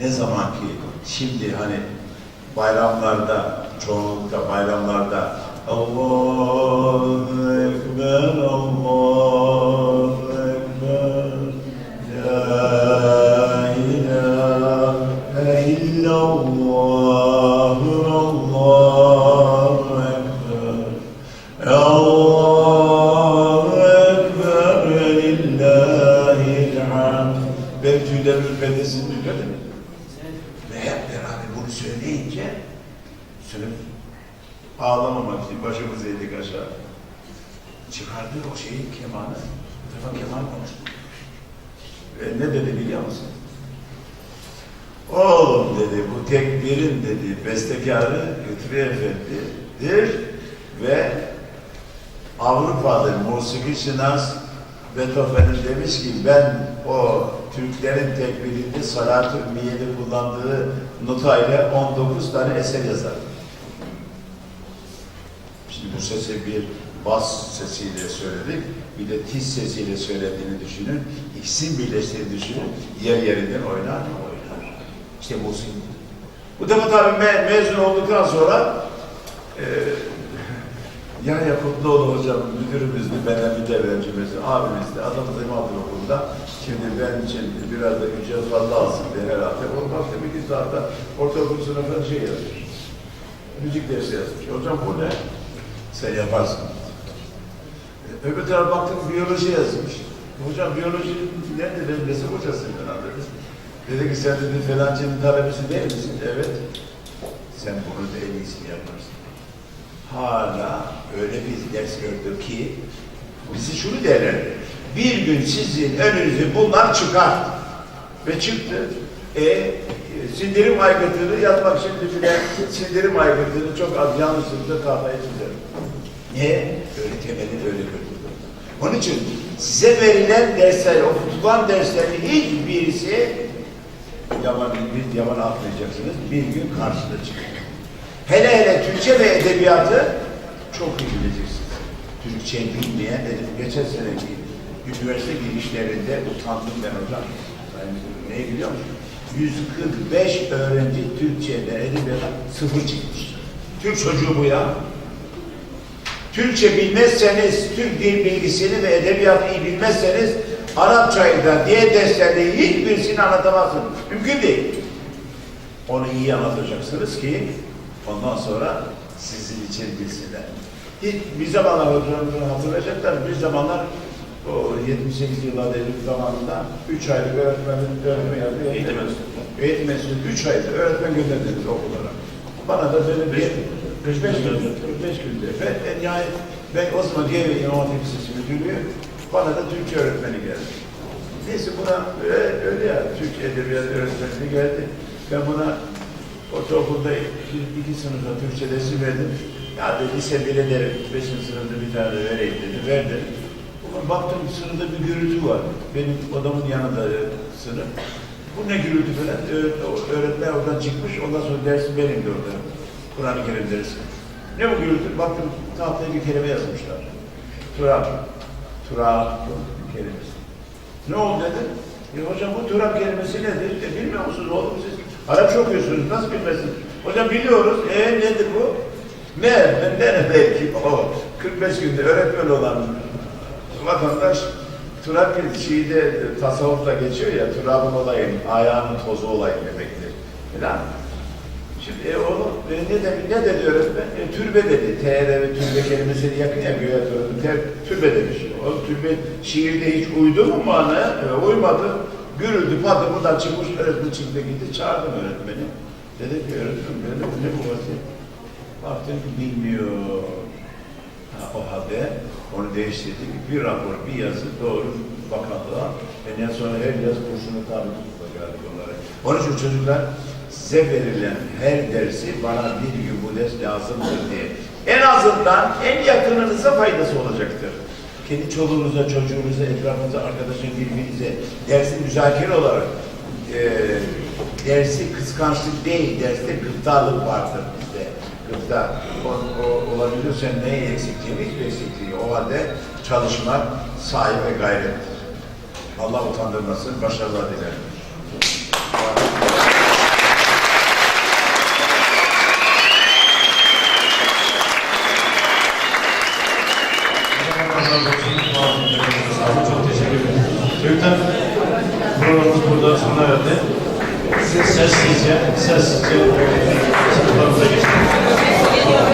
Ne zaman ki şimdi hani bayramlarda, çoğunlukla bayramlarda Allahu Ekber, Allahu Ekber La ilahe illallah Allahu Ekber Allahu Ekber Lillahil hamd Benim tüylerim ürpedesini ürpedi mi? Ve hep beraber bunu söyleyince sınıf ağlamamak için başımızı eğdik aşağı. Çıkardı o şeyi kemanı. Bu defa keman konuştu. Ve ne dedi biliyor musun? Oğlum dedi bu tekbirin dedi bestekarı Lütfi Efendi'dir ve Avrupa'da musiki şinas Beethoven'in demiş ki ben o Türklerin tekbirinde salat-ı ümmiyede kullandığı notayla 19 tane eser yazarım. Şimdi bu sesi bir bas sesiyle söyledik, bir de tiz sesiyle söylediğini düşünün. İkisini birleştirdiğini düşünün. Yer yerinden oynar mı? Oynar. İşte bu Bu defa tabii me mezun olduktan sonra Yahya Kutluoğlu hocam müdürümüzdü, benden bir devrecimiz, abimizdi. Adamız İmadır okulunda. Şimdi benim için biraz da ücret fazla alsın diye herhalde. O baktı bir saatte ortaokul sınıfında şey yazmış. Müzik dersi yazmış. Hocam bu ne? Sen yaparsın. E, Öbür tarafa baktım biyoloji yazmış. Hocam biyoloji nerede benim resim hocasıyım ben dedi. Ki sen dedi felancının talebesi değil misin? Evet. Sen bunu da en iyisini yaparsın. Hala öyle bir ders gördüm ki bizi şunu derler. Bir gün sizin önünüze bunlar çıkar. Ve çıktı. E, sindirim aygıtını yazmak şimdi bile sindirim aygıtını çok az yanlışlıkla tahtaya çizerim. Niye? Öyle temelini öyle götürdü. Onun için size verilen dersler, okutulan derslerin hiçbirisi yalan, bir yalan atmayacaksınız. Bir gün karşıda çıkacak. Hele hele Türkçe ve edebiyatı çok iyi bileceksiniz. Türkçe bilmeyen, dedim geçen seneki üniversite girişlerinde utandım ben hocam. Neyi biliyor musun? 145 öğrenci Türkçe'de edebiyata sıfır çıkmış. Türk çocuğu bu ya. Türkçe bilmezseniz, Türk dil bilgisini ve edebiyatı iyi bilmezseniz Arapçayı da diğer derslerde hiçbirisini anlatamazsınız. Mümkün değil. Onu iyi anlatacaksınız ki ondan sonra sizin için bilsinler. Hiç, bir zamanlar hocamızı hatırlayacaklar, bir zamanlar o 78 yıllarda Eylül zamanında 3 aylık öğretmenin öğretmen yazdı. Eğitim enstitüsü. Eğitim enstitüsü 3 aylık öğretmen gönderdiler okullara. Bana da böyle bir 45 gün, 45 günde. Ben, ben yani ben o zaman diğer İmam Hatip Lisesi Müdürlüğü bana da Türkçe öğretmeni geldi. Neyse buna öyle, öyle ya Türk Edebiyat öğretmeni geldi. Ben buna ortaokulda iki, iki sınıfta Türkçe dersi verdim. Ya dedi lise bir ederim, beşinci sınıfta bir tane de vereyim dedi, verdim. Bugün baktım sınıfta bir gürültü var. Benim odamın yanında sınıf. Bu ne gürültü falan? Öğretmen oradan çıkmış, ondan sonra dersi benim de orada. Kur'an-ı Kerim dersi. Ne bu gürültü? Baktım tahtaya bir kelime yazmışlar. Turab. Turab kelimesi. Ne oldu dedi? E hocam bu turab kelimesi nedir? E bilmiyor musunuz oğlum siz? Arapça okuyorsunuz, nasıl bilmezsiniz? Hocam biliyoruz, e nedir bu? Ne? Ne belki o 45 günde öğretmen olan vatandaş turab şeyde tasavvufla geçiyor ya, turabın olayı, ayağının tozu olayı demektir. Falan. Şimdi e, onu e, ne, dedi, ne dedi öğretmen? E, türbe dedi. TR ve türbe kelimesini yakın ya göğe türbe, türbe demiş. O türbe şiirde hiç uydu mu bana? E, uymadı. Gürüldü, patı buradan çıkmış, öğretmen çıktı gitti. Çağırdım öğretmeni. Dedim ki öğretmen böyle ne bu vaziyet? Baktım ki bilmiyor. Ha, o halde onu değiştirdik. Bir rapor, bir yazı doğru bakanlığa. Benden sonra her yaz kursunu tabi tutmak geldik onlara. Onun için çocuklar size verilen her dersi bana bir gün bu ders lazımdır diye. En azından en yakınınıza faydası olacaktır. Kendi çoluğunuza, çocuğunuza, etrafınıza, arkadaşın birbirinize dersi müzakere olarak e, dersi kıskançlık değil, derste gıptalık vardır bizde. Gıpta. O, o, olabilirse neyi eksikliği, hiçbir eksikliği. O halde çalışmak, sahi ve gayrettir. Allah utandırmasın, başarılar dilerim. Gökten programımız burada sona erdi. Sessizce, sessizce sınıflarımıza geçelim.